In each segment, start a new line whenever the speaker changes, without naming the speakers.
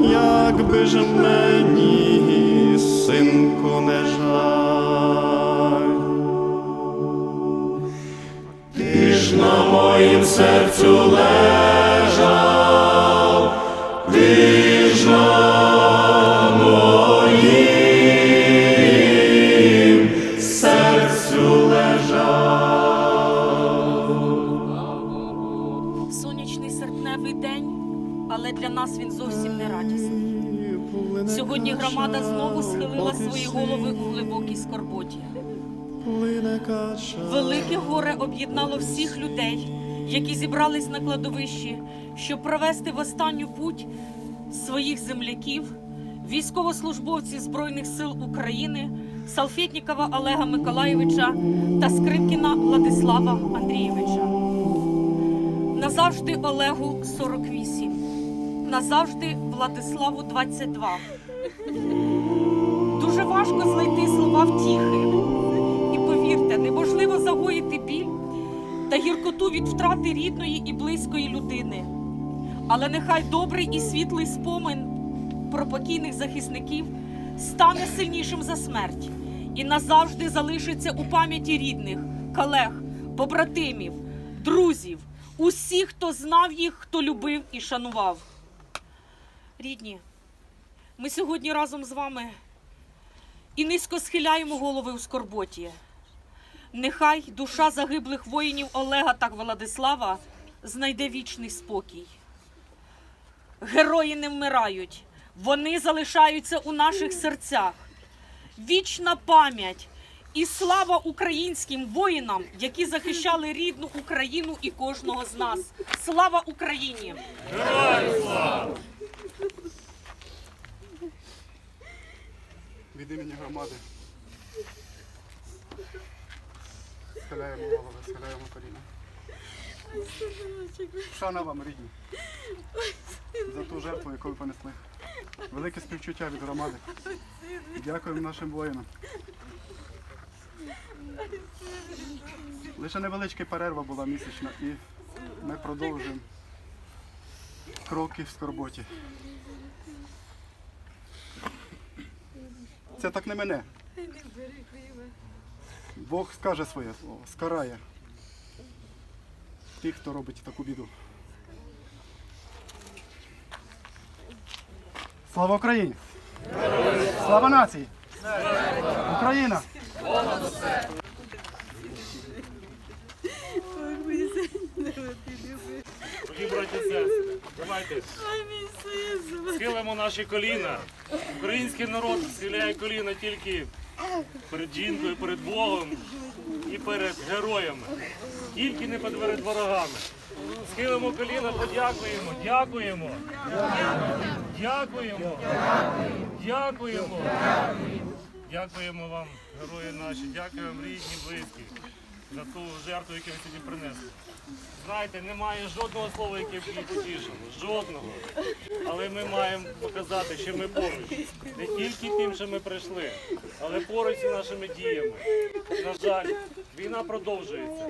якби ж мені, синку, не жаль. Ти ж на моїм серцю лежав, ти ж на моїм серцю лежав.
Сонячний серпневий день, але для нас він зовсім не радісний. Сьогодні громада знову схилила свої голови у глибокій скорботі. Велике горе об'єднало всіх людей, які зібрались на кладовищі, щоб провести в останню путь своїх земляків, військовослужбовців Збройних сил України, Салфетнікова Олега Миколаєвича та Скрипкіна Владислава Андрійовича. Назавжди Олегу 48. Назавжди Владиславу 22. Дуже важко знайти слова втіхи. І повірте, неможливо загоїти біль та гіркоту від втрати рідної і близької людини. Але нехай добрий і світлий спомин про покійних захисників стане сильнішим за смерть і назавжди залишиться у пам'яті рідних, колег, побратимів, друзів, усіх, хто знав їх, хто любив і шанував. Рідні, ми сьогодні разом з вами і низько схиляємо голови у скорботі. Нехай душа загиблих воїнів Олега та Владислава знайде вічний спокій. Герої не вмирають, вони залишаються у наших серцях. Вічна пам'ять і слава українським воїнам, які захищали рідну Україну і кожного з нас. Слава Україні!
Від імені громади. Схиляємо голови, схиляємо коліна. Шана вам, рідні, за ту жертву, яку ви понесли. Велике співчуття від громади. Дякуємо нашим воїнам. Лише невеличка перерва була місячна і ми продовжуємо кроки в скорботі. Це так не мене. Бог скаже своє слово, скарає тих, хто робить таку біду. Слава Україні! Слава нації! Україна!
Дорогі браті і сестри, Давайте схилимо наші коліна. Український народ схиляє коліна тільки перед жінкою, перед Богом і перед героями. Тільки не перед ворогами. Схилимо коліна, подякуємо, дякуємо. Дякуємо. Дякуємо. Дякуємо вам, герої наші, дякуємо рідні, близькі, за ту жертву, яку ви сьогодні принесли. Знаєте, немає жодного слова, яке б її потішило. Жодного. Але ми маємо показати, що ми поруч. Не тільки тим, що ми прийшли, але поруч з нашими діями. На жаль, війна продовжується.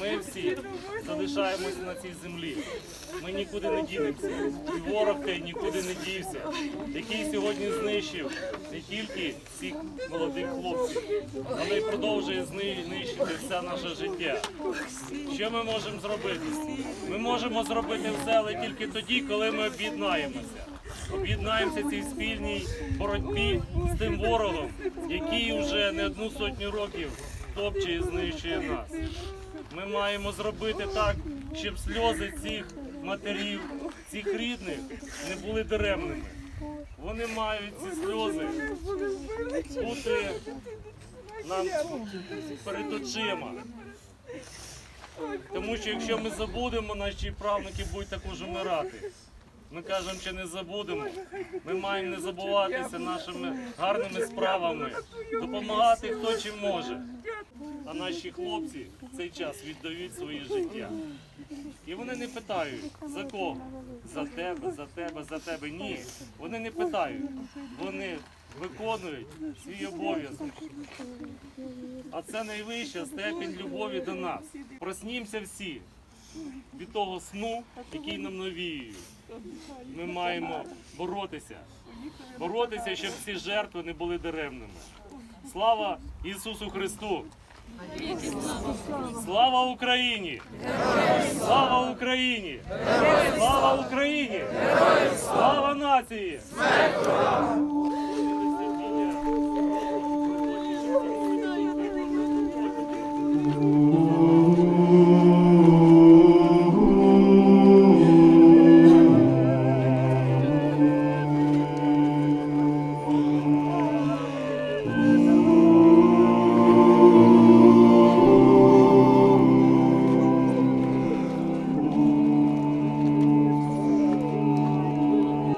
Ми всі залишаємося на цій землі. Ми нікуди не дінемося. І ворог той нікуди не дівся, який сьогодні знищив не тільки всіх молодих хлопців, але й продовжує знищити все наше життя. Що ми можемо зробити? Ми можемо зробити все, але тільки тоді, коли ми об'єднаємося. Об'єднаємося цій спільній боротьбі з тим ворогом, який вже не одну сотню років топче і знищує нас. Ми маємо зробити так, щоб сльози цих матерів, цих рідних не були даремними. Вони мають ці сльози бути нам перед очима. Тому що якщо ми забудемо, наші правнуки будуть також умирати. Ми кажемо, що не забудемо. Ми маємо не забуватися нашими гарними справами, допомагати хто чим може. А наші хлопці в цей час віддають своє життя. І вони не питають, за кого? За тебе, за тебе, за тебе. Ні. Вони не питають. Вони виконують свій обов'язок. А це найвища степень любові до нас. Проснімося всі від того сну, який нам навіюють. Ми маємо боротися. Боротися, щоб ці жертви не були даремними. Слава Ісусу Христу! Слава Україні! Слава Україні! Слава Україні! Слава нації!